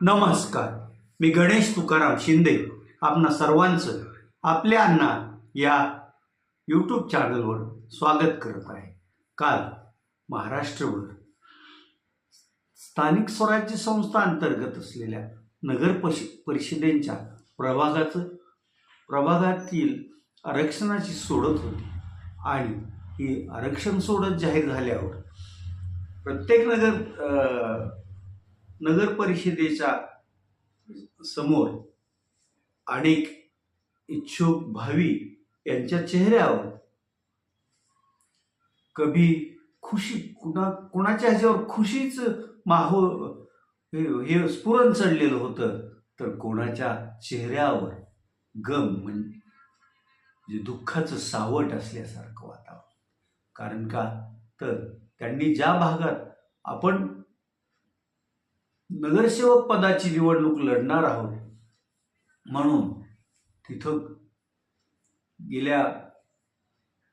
नमस्कार. मी गणेश तुकाराम शिंदे. आपणा सर्वांचं आपल्या अण्णा या यूट्यूब चॅनलवर स्वागत करत आहे. काल महाराष्ट्रभर स्थानिक स्वराज्य संस्था अंतर्गत असलेल्या नगर पश परिषदेच्या प्रभागाचं प्रभागातील आरक्षणाची सोडत होती. आणि ही आरक्षण सोडत जाहीर झाल्यावर प्रत्येक नगर नगर परिषदेच्या समोर अनेक इच्छुक भावी यांच्या चेहऱ्यावर कभी खुशी कुणा कुणाच्या ह्याच्यावर खुशीच माहो हे हे स्फुरण चढलेलं होतं तर कोणाच्या चेहऱ्यावर गम म्हणजे दुःखाचं सावट असल्यासारखं वातावरण. कारण का? तर त्यांनी ज्या भागात आपण नगरसेवक पदाची निवडणूक लढणार आहोत. म्हणून तिथं गेल्या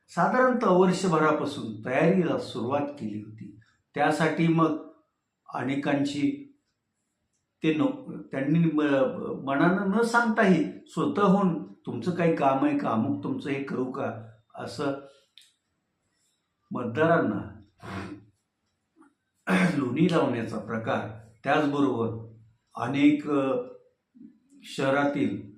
साधारणतः वर्षभरापासून तयारीला सुरुवात केली होती. त्यासाठी मग अनेकांची ते नो त्यांनी म- मनानं न सांगताही स्वतःहून तुमचं काही काम आहे का? अमुक तुमचं हे करू का? असं मतदारांना लोणी लावण्याचा प्रकार त्याचबरोबर अनेक शहरातील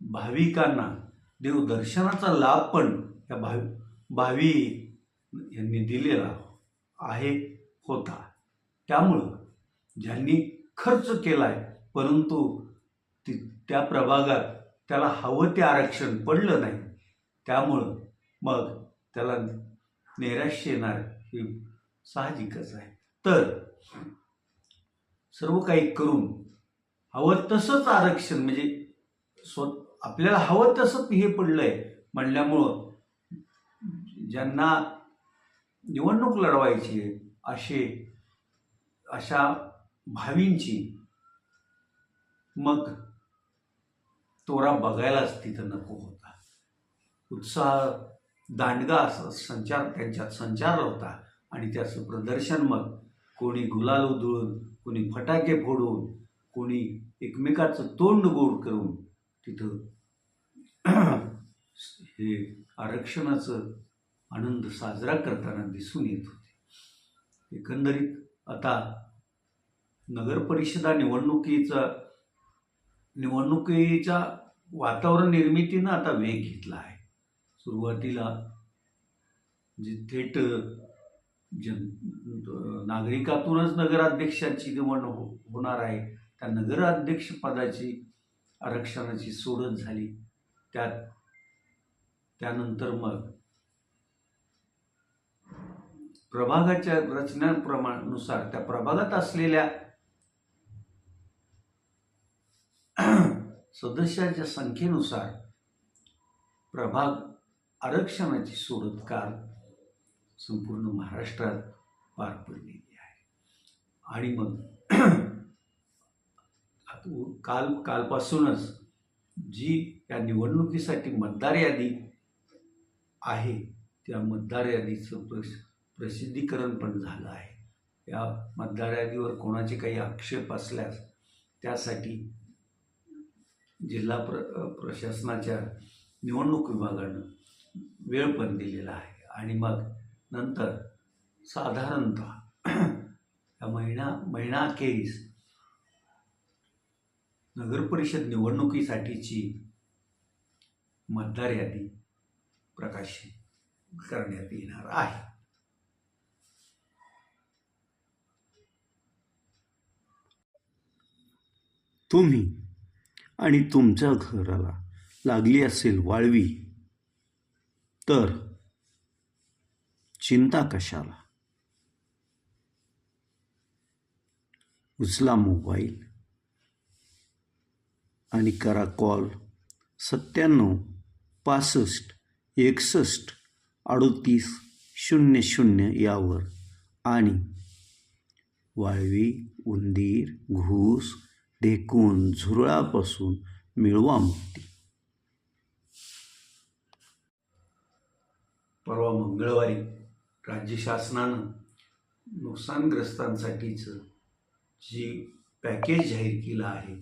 भाविकांना देवदर्शनाचा लाभ पण या भावी भावी यांनी दिलेला आहे होता. त्यामुळं ज्यांनी खर्च केला आहे परंतु ती त्या प्रभागात त्याला हवं ते आरक्षण पडलं नाही त्यामुळं मग त्याला नैराश्य येणार हे साहजिकच आहे. तर सर्व काही करून हवं तसंच आरक्षण म्हणजे स्व आपल्याला हवं तसंच हे पडलंय म्हणल्यामुळं ज्यांना निवडणूक लढवायची आहे असे अशा भावींची मग तोरा बघायलाच तिथं नको होता. उत्साह दांडगा असा संचार त्यांच्यात संचार होता आणि त्याचं प्रदर्शन मग कोणी गुलाल उधळून कोणी फटाके फोडून कोणी एकमेकाचं तोंड गोड करून तिथं हे आरक्षणाचं आनंद साजरा करताना दिसून येत होते. एकंदरीत आता नगरपरिषदा निवडणुकीचा निवडणुकीच्या वातावरण निर्मितीनं आता वेग घेतला आहे. सुरुवातीला जे थेट जन नागरिकातूनच नगराध्यक्षाची निवड हो होणार आहे. त्या नगराध्यक्षपदाची आरक्षणाची सोडत झाली. त्यात त्यानंतर मग प्रभागाच्या रचनेप्रमाणानुसार त्या प्रभागात असलेल्या सदस्याच्या संख्येनुसार प्रभाग आरक्षणाची सोडत काल संपूर्ण महाराष्ट्रात पार पडलेली आहे. आणि मग काल कालपासूनच जी या निवडणुकीसाठी मतदार यादी आहे त्या मतदार यादीचं प्रश प्रसिद्धीकरण पण झालं आहे. या मतदार यादीवर कोणाचे काही आक्षेप असल्यास त्यासाठी जिल्हा प्र प्रशासनाच्या निवडणूक विभागानं वेळ पण दिलेला आहे. आणि मग नंतर साधारणतः या महिना महिनाखेरीस नगरपरिषद निवडणुकीसाठीची मतदार यादी प्रकाशित करण्यात येणार आहे. तुम्ही आणि तुमच्या घराला लागली असेल वाळवी तर चिंता कशाला? उचला मोबाईल आणि करा कॉल. सत्त्याण्णव पासष्ट एकसष्ट अडोतीस शून्य शून्य यावर. आणि वाळवी उंदीर घूस ढेकून झुरळापासून मिळवा मुक्ती. परवा मंगळवारी राज्य शासनानं नुकसानग्रस्तांसाठीचं जी पॅकेज जाहीर केलं आहे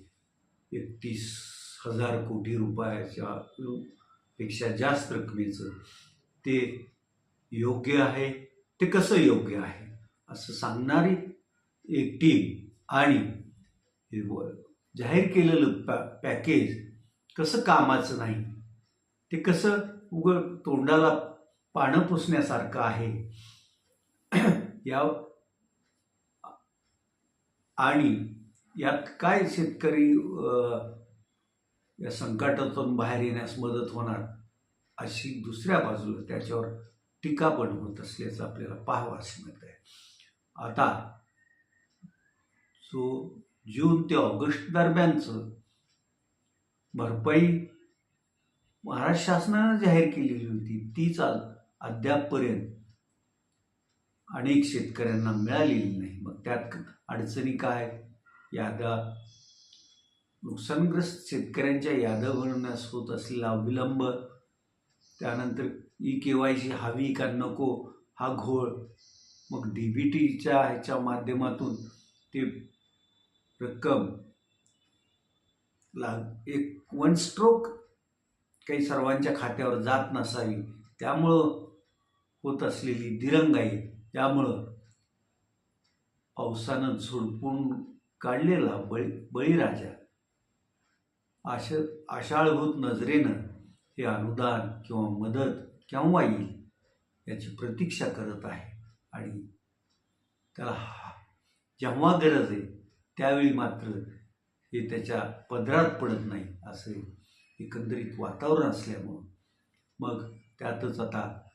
एकतीस हजार कोटी रुपयाच्या पेक्षा जास्त रकमेचं ते योग्य आहे? ते कसं योग्य आहे? असं सांगणारी एक टीम आणि हे व- जाहीर केलेलं पॅ पॅकेज कसं कामाचं नाही? ते कसं उघड तोंडाला पानं पुसण्यासारखं आहे. या आणि यात काय शेतकरी या संकटातून बाहेर येण्यास मदत होणार अशी दुसऱ्या बाजूला त्याच्यावर टीका पण होत असल्याचं आपल्याला पाहावास मिळत आहे. आता जो जून ते ऑगस्ट दरम्यानचं भरपाई महाराष्ट्र शासनानं जाहीर केलेली होती तीच आज अद्यापपर्यंत अनेक शेतकऱ्यांना मिळालेली नाही. मग त्यात अडचणी काय? यादा नुकसानग्रस्त शेतकऱ्यांच्या याद्या भरण्यास होत असलेला विलंब त्यानंतर ई के वाय सी हवी का नको हा घोळ मग डी बी टीच्या ह्याच्या माध्यमातून ते रक्कम ला एक वन स्ट्रोक काही सर्वांच्या खात्यावर जात नसावी. त्यामुळं होत असलेली दिरंगाई त्यामुळं पावसानं झुडपून काढलेला बळी बळीराजा. आश आषाळभूत नजरेनं हे अनुदान किंवा मदत केव्हा येईल याची प्रतीक्षा करत आहे आणि त्याला हा- जेव्हा गरज आहे त्यावेळी मात्र हे त्याच्या पदरात पडत नाही असं एकंदरीत वातावरण असल्यामुळं. मग त्यातच आता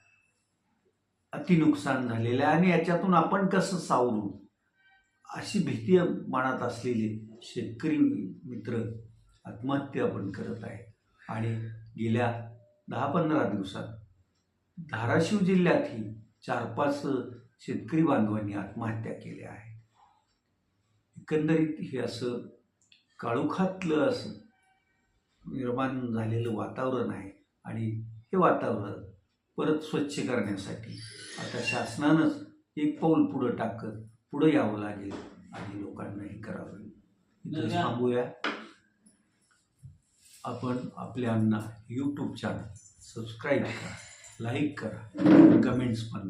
अति नुकसान झालेलं आहे आणि याच्यातून आपण कसं सावरू? अशी भीती मनात असलेले शेतकरी मित्र आत्महत्या पण करत आहेत. आणि गेल्या दहा पंधरा दिवसात धाराशिव जिल्ह्यातही चार पाच शेतकरी बांधवांनी आत्महत्या केल्या आहेत. एकंदरीत हे असं काळोखातलं असं निर्माण झालेलं वातावरण आहे आणि हे वातावरण परत स्वच्छ करण्यासाठी. आता शासनानंच एक पाऊल पुढं टाकत पुढं यावं लागेल आणि लोकांना हे करावं. इथं थांबूया. आपण आपल्यांना यूट्यूब चॅनल सबस्क्राईब करा लाईक करा कमेंट्स पण